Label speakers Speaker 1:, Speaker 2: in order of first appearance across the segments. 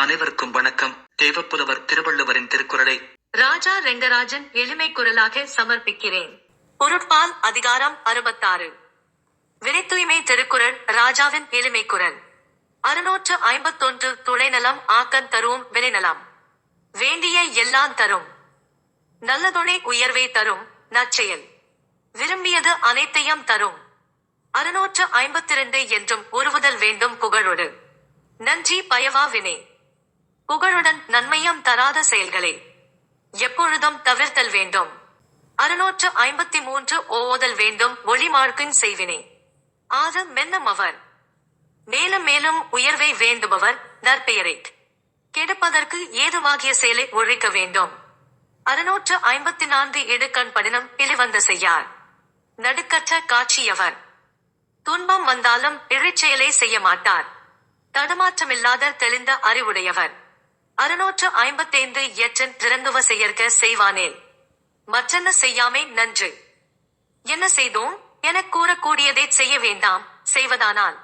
Speaker 1: அனைவருக்கும் வணக்கம். தேவப்புலவர் திருவள்ளுவரின் திருக்குறளை
Speaker 2: ராஜா ரெங்கராஜன் எளிமை குரலாக சமர்ப்பிக்கிறேன். பொருட்பால் அதிகாரம் அறுபத்தாறு. வினைத்தூய்மை திருக்குறள் ராஜாவின் எளிமை குரல். அறுநூற்று ஐம்பத்தொன்று துணைநலம் ஆக்கன் தரும் வினைநலம். வேண்டிய எல்லாம் தரும். நல்லதுணை உயர்வை தரும் நற்செயல். விரும்பியது அனைத்தையும் தரும். அறுநூற்று ஐம்பத்தி இரண்டு என்றும் உருவுதல் வேண்டும் புகழோடு. நன்றி பயவா வினை. புகழுடன் நன்மையும் தராத செயல்களை. எப்பொழுதும் தவிர்த்தல் வேண்டும். அறுநூற்று ஐம்பத்தி மூன்று ஓதல் வேண்டும் ஒளிமார்க்கின் செய்வினை. ஆறு மென்னம் அவர். மேலும் மேலும் உயர்வை வேண்டுபவர் நற்பெயரை கெடுப்பதற்கு ஏதுவாகிய செயலை ஒழிக்க வேண்டும். அறுநூற்று ஐம்பத்தி நான்கு இடுக்கண் படினம் இழிவந்த செய்யார். நடுக்கற்ற காட்சியவர். துன்பம் வந்தாலும் இழிச்செயலை செய்ய மாட்டார். தடுமாற்றமில்லாத தெளிந்த அறிவுடையவர். அறுநூற்று ஐம்பத்தைந்து எற்றன் திறங்குவ செயற்க செய்வானேல் மற்றென்ன செய்யாமை நன்று. என்ன செய்தோம்? எனக் கூறக்கூடியதை செய்ய வேண்டாம் செய்வதானால்.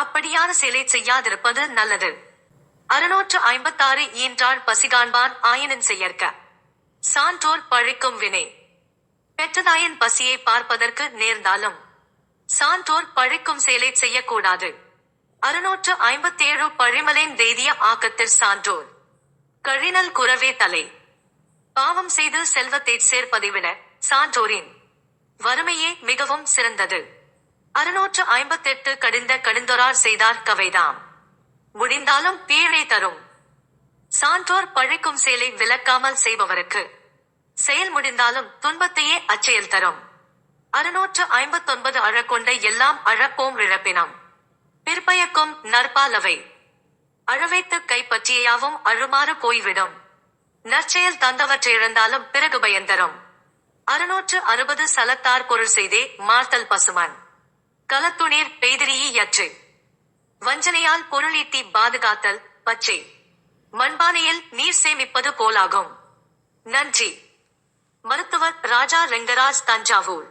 Speaker 2: அப்படியான செயலை செய்யாதிருப்பது நல்லது. அறுநூற்று ஐம்பத்தாறு ஈன்றாள் பசிகாண்பான் ஆயனன் செயற்க சான்றோர் பழிக்கும் வினை. பெற்றதாயின் பசியை பார்ப்பதற்கு நேர்ந்தாலும் சான்றோர் பழிக்கும் செயலை செய்யக்கூடாது. அறுநூற்று ஐம்பத்தேழு பழிமலைன் தேதிய ஆக்கத்தில் சான்றோர். கழினல் குறவே தலை. பாவம் செய்து செல்வத்தை சேர்ப்பதை விட சான்றோரின் வறுமையே மிகவும் சிறந்தது. அறுநூற்று ஐம்பத்தெட்டு கடிந்த கடிந்தொரார் செய்தார் கவைதாம். முடிந்தாலும் பீழை தரும். சான்றோர் பழிக்கும் செயலை விலக்காமல் செய்பவருக்கு. செயல் முடிந்தாலும் துன்பத்தையே அச்செயல் தரும். அறுநூற்று ஐம்பத்தொன்பது அழக்கொண்ட எல்லாம் அழப்போம் இழப்பினம். பிற்பயக்கும் நற்பாலவை அழவைத்து கைப்பற்றியாவும் அழுமாறு போய்விடும். நற்செயல் தந்தவற்றை இழந்தாலும் பிறகு பயந்தரும் அறுநூற்று அறுபது சலத்தார் பொருள் செய்தே மார்த்தல் பசுமன். கலத்துணீர் பெய்திரியற்று வஞ்சனையால் பொருளீட்டி பாதுகாத்தல் பச்சை. மண்பானையில் நீர் சேமிப்பது போலாகும். நன்றி. மருத்துவர் ராஜா ரெங்கராஜ் தஞ்சாவூர்.